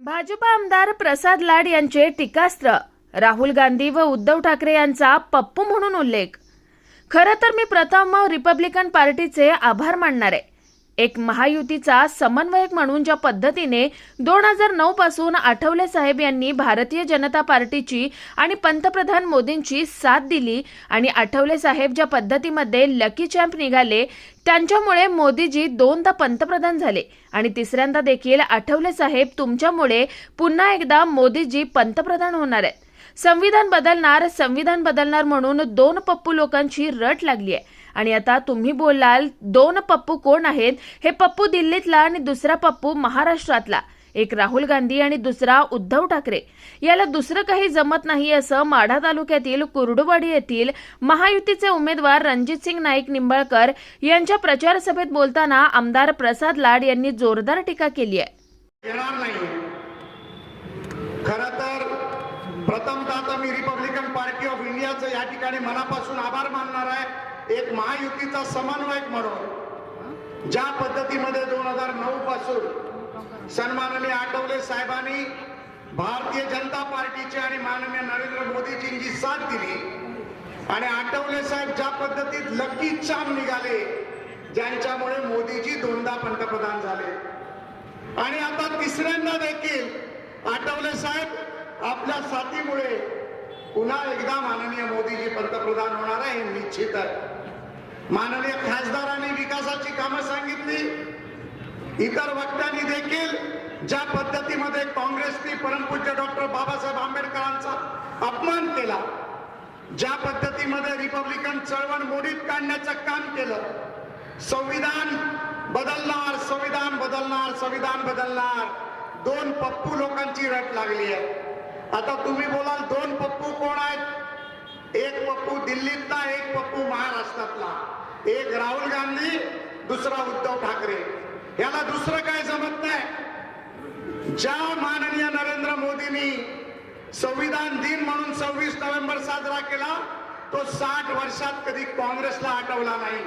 भाजपा आमदार प्रसाद लाड यांचे टीकास्त्र राहुल गांधी व उद्धव ठाकरे यांचा पप्पू म्हणून उल्लेख. खरं तर मी प्रथम रिपब्लिकन पार्टीचे आभार मानणार. आहे एक महायुतीचा समन्वयक म्हणून ज्या पद्धतीने दोन हजार नऊ पासून आठवले साहेब यांनी भारतीय जनता पार्टीची आणि पंतप्रधान मोदींची साथ दिली आणि आठवले साहेब ज्या पद्धतीमध्ये लकी चॅम्प निघाले त्यांच्यामुळे मोदीजी दोनदा पंतप्रधान झाले. आणि तिसऱ्यांदा देखील आठवले साहेब तुमच्यामुळे पुन्हा एकदा मोदीजी पंतप्रधान होणार आहेत. संविधान बदलणार संविधान बदलणार म्हणून दोन पप्पू लोकांची रट लागली आहे. आणि आता तुम्ही बोलाल दोन पप्पू कोण आहेत? हे पप्पू दिल्लीतला आणि दुसरा पप्पू महाराष्ट्रातला. एक राहुल गांधी आणि दुसरा उद्धव ठाकरे. याला दुसरं काही जमत नाही असं माढा तालुक्यातील कुर्डुवाडी येथील महायुतीचे उमेदवार रणजित सिंग नाईक निंबाळकर यांच्या प्रचार सभेत बोलताना आमदार प्रसाद लाड यांनी जोरदार टीका केली आहे. खर तर प्रथमतः मी रिपब्लिकन पार्टी ऑफ इंडियाचं या ठिकाणी मनापासून आभार मानणार आहे. एक महायुतीचा समन्वयक म्हणून ज्या पद्धतीमध्ये दोन हजार नऊ पासून सन्माननीय आठवले साहेबांनी भारतीय जनता पार्टीचे आणि माननीय नरेंद्र मोदीजींची साथ दिली. आणि आठवले साहेब ज्या पद्धतीत लकी चाम निघाले ज्यांच्यामुळे मोदीजी दोनदा पंतप्रधान झाले. आणि आता तिसऱ्यांदा देखील आठवले साहेब आपल्या साथीमुळे पुन्हा एकदा माननीय मोदीजी पंतप्रधान होणार आहे हे निश्चित आहे. माननीय खासदारांनी विकासाची कामं सांगितली. इतर वक्त्यांनी देखील ज्या पद्धतीमध्ये काँग्रेसने परमपूज्य डॉक्टर बाबासाहेब आंबेडकरांचा अपमान केला ज्या पद्धतीमध्ये रिपब्लिकन चळवळ मोडीत काढण्याचं काम केलं संविधान बदलणार संविधान बदलणार संविधान बदलणार दोन पप्पू लोकांची रट लागली आहे. आता तुम्ही बोलाल दोन पप्पू कोण आहेत? एक पप्पू दिल्लीतला एक राहुल गांधी दुसरा उद्धव ठाकरे. याला दुसरं काय जमत नाही? ज्या माननीय नरेंद्र मोदींनी संविधान दिन म्हणून सव्वीस नोव्हेंबर साजरा केला तो साठ वर्षात कधी काँग्रेसला आठवला नाही.